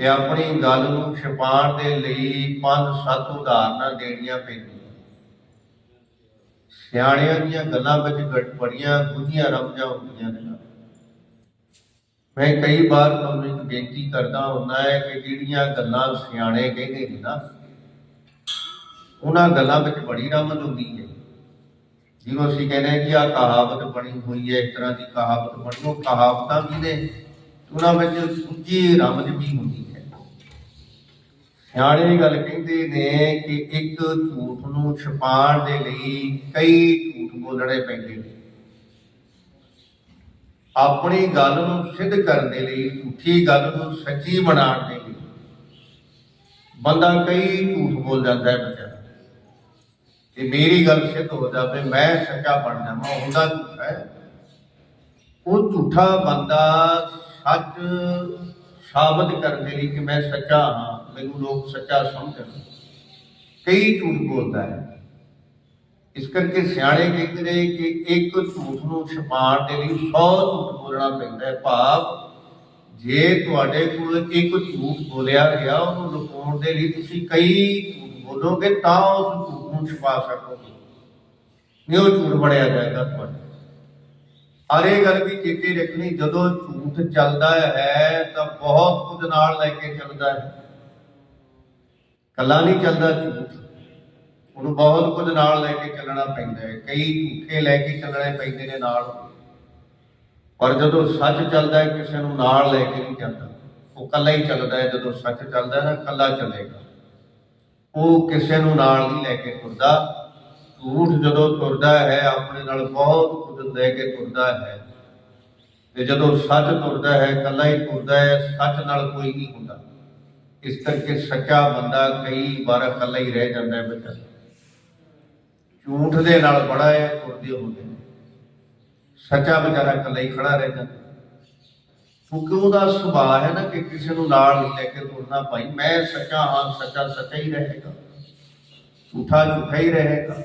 ਕਿ ਆਪਣੀ ਗੱਲ ਨੂੰ ਛਪਾਉਣ ਦੇ ਲਈ ਪੰਜ ਸੱਤ ਉਦਾਹਰਨਾਂ ਦੇਣੀਆਂ ਪੈਂਦੀਆਂ। ਸਿਆਣਿਆਂ ਦੀਆਂ ਗੱਲਾਂ ਵਿੱਚ ਗੜ- ਬੜੀਆਂ ਰਮਜਾਂ ਹੁੰਦੀਆਂ ਨੇ। ਮੈਂ ਕਈ ਵਾਰ ਤੁਹਾਨੂੰ ਇੱਕ ਬੇਨਤੀ ਕਰਦਾ ਹੁੰਦਾ ਹੈ ਕਿ ਜਿਹੜੀਆਂ ਗੱਲਾਂ ਸਿਆਣੇ ਕਹਿੰਦੇ ਨੇ ਨਾ, ਉਹਨਾਂ ਗੱਲਾਂ ਵਿੱਚ ਬੜੀ ਰਮਜ ਹੁੰਦੀ ਹੈ। ਜਿਹਨੂੰ ਅਸੀਂ ਕਹਿੰਦੇ ਹਾਂ ਕਿ ਆ ਕਹਾਵਤ ਬਣੀ ਹੋਈ ਹੈ, ਇਸ ਤਰ੍ਹਾਂ ਦੀ ਕਹਾਵਤ ਬਣੀ, ਉਹ ਕਹਾਵਤਾਂ ਵੀ ਨੇ। ਉਹਨਾਂ ਵਿੱਚ ਸੁੱਚੀ ਰਮਜ ਵੀ ਹੁੰਦੀ ਹੈ। ਸਿਆਣੇ ਗੱਲ ਕਹਿੰਦੇ ਨੇ ਕਿ ਇੱਕ ਝੂਠ ਨੂੰ ਛੁਪਾਉਣ ਦੇ ਲਈ ਕਈ ਝੂਠ ਬੋਲਣੇ ਪੈਂਦੇ ਨੇ। ਆਪਣੀ ਗੱਲ ਨੂੰ ਸਿੱਧ ਕਰਨ ਦੇ ਲਈ, ਝੂਠੀ ਗੱਲ ਨੂੰ ਸੱਚੀ ਬਣਾਉਣ ਦੇ ਲਈ ਬੰਦਾ ਕਈ ਝੂਠ ਬੋਲ ਜਾਂਦਾ ਹੈ ਬੱਚਾ ਕਿ ਮੇਰੀ ਗੱਲ ਸਿੱਧ ਹੋ ਜਾਵੇ, ਮੈਂ ਸੱਚਾ ਬਣ ਜਾਵਾਂ ਹੁੰਦਾ ਝੂਠਾ ਹੈ। ਉਹ ਝੂਠਾ ਬੰਦਾ ਸੱਚ ਸਾਬਤ ਕਰਨ ਦੇ ਲਈ ਕਿ ਮੈਂ ਸੱਚਾ ਹਾਂ, ਮੈਨੂੰ ਲੋਕ ਸੱਚਾ ਸਮਝਣ। ਕਈ ਝੂਠ ਬੋਲਦਾ ਹੈ। ਇਸ ਕਰਕੇ ਸਿਆਣੇ ਕਹਿੰਦੇ ਨੇ ਕਿ ਇੱਕ ਝੂਠ ਨੂੰ ਛੁਪਾਉਣ ਦੇ ਲਈ 100 ਝੂਠ ਬੋਲਣਾ ਪੈਂਦਾ ਹੈ। ਭਾਵ ਜੇ ਤੁਹਾਡੇ ਕੋਲ ਇੱਕ ਝੂਠ ਬੋਲਿਆ ਗਿਆ, ਉਹਨੂੰ ਲੁਕਾਉਣ ਦੇ ਲਈ ਤੁਸੀਂ ਕਈ ਝੂਠ ਬੋਲੋਗੇ, ਤਾਂ ਉਸ ਝੂਠ ਨੂੰ ਛੁਪਾ ਸਕੋਗੇ। ਨਹੀਂ, ਉਹ ਝੂਠ ਬਣਿਆ ਜਾਏਗਾ ਤੁਹਾਡੇ। ਔਰ ਇਹ ਗੱਲ ਵੀ ਚੇਤੇ ਰੱਖਣੀ, ਜਦੋਂ ਝੂਠ ਚੱਲਦਾ ਹੈ ਤਾਂ ਬਹੁਤ ਕੁਝ ਨਾਲ ਲੈ ਕੇ ਚੱਲਦਾ ਹੈ। ਕੱਲਾ ਨਹੀਂ ਚੱਲਦਾ ਝੂਠ। ਉਹਨੂੰ ਬਹੁਤ ਕੁਝ ਨਾਲ ਲੈ ਕੇ ਚੱਲਣਾ ਪੈਂਦਾ ਹੈ। ਕਈ ਝੂਠੇ ਲੈ ਕੇ ਚੱਲਣੇ ਪੈਂਦੇ ਨੇ ਨਾਲ। ਪਰ ਜਦੋਂ ਸੱਚ ਚੱਲਦਾ ਹੈ, ਕਿਸੇ ਨੂੰ ਨਾਲ ਲੈ ਕੇ ਨਹੀਂ ਜਾਂਦਾ ਉਹ ਕੱਲਾ ਹੀ ਚੱਲਦਾ ਹੈ। ਜਦੋਂ ਸੱਚ ਚੱਲਦਾ ਹੈ ਨਾ ਕੱਲਾ ਚੱਲੇਗਾ। ਉਹ ਕਿਸੇ ਨੂੰ ਨਾਲ ਨਹੀਂ ਲੈ ਕੇ ਤੁਰਦਾ। ਝੂਠ ਜਦੋਂ ਤੁਰਦਾ ਹੈ, ਆਪਣੇ ਨਾਲ ਬਹੁਤ ਕੁਝ ਲੈ ਕੇ ਤੁਰਦਾ ਹੈ। ਤੇ ਜਦੋਂ ਸੱਚ ਤੁਰਦਾ ਹੈ ਕੱਲਾ ਹੀ ਤੁਰਦਾ ਹੈ, ਸੱਚ ਨਾਲ ਕੋਈ ਨਹੀਂ ਹੁੰਦਾ। ਇਸ ਕਰਕੇ ਸੱਚਾ ਬੰਦਾ ਕਈ ਵਾਰ ਇਕੱਲਾ ਹੀ ਰਹਿ ਜਾਂਦਾ ਹੈ ਬੱਚਾ ਝੂਠ ਦੇ ਨਾਲ ਬੜਾ ਹੈ ਤੁਰਦੇ ਹੁੰਦੇ ਸੱਚਾ ਵਿਚਾਰਾ ਇਕੱਲਾ ਹੀ ਖੜਾ ਰਹਿ ਜਾਂਦਾ। ਕਿਉਂਕਿ ਉਹਦਾ ਸੁਭਾਅ ਹੈ ਨਾ ਕਿ ਕਿਸੇ ਨੂੰ ਨਾਲ ਨਹੀਂ ਲੈ ਕੇ ਤੁਰਨਾ ਭਾਈ? ਮੈਂ ਸੱਚਾ ਹਾਂ, ਸੱਚਾ ਸੱਚਾ ਹੀ ਰਹੇਗਾ। ਝੂਠਾ ਝੂਠਾ ਹੀ ਰਹੇਗਾ।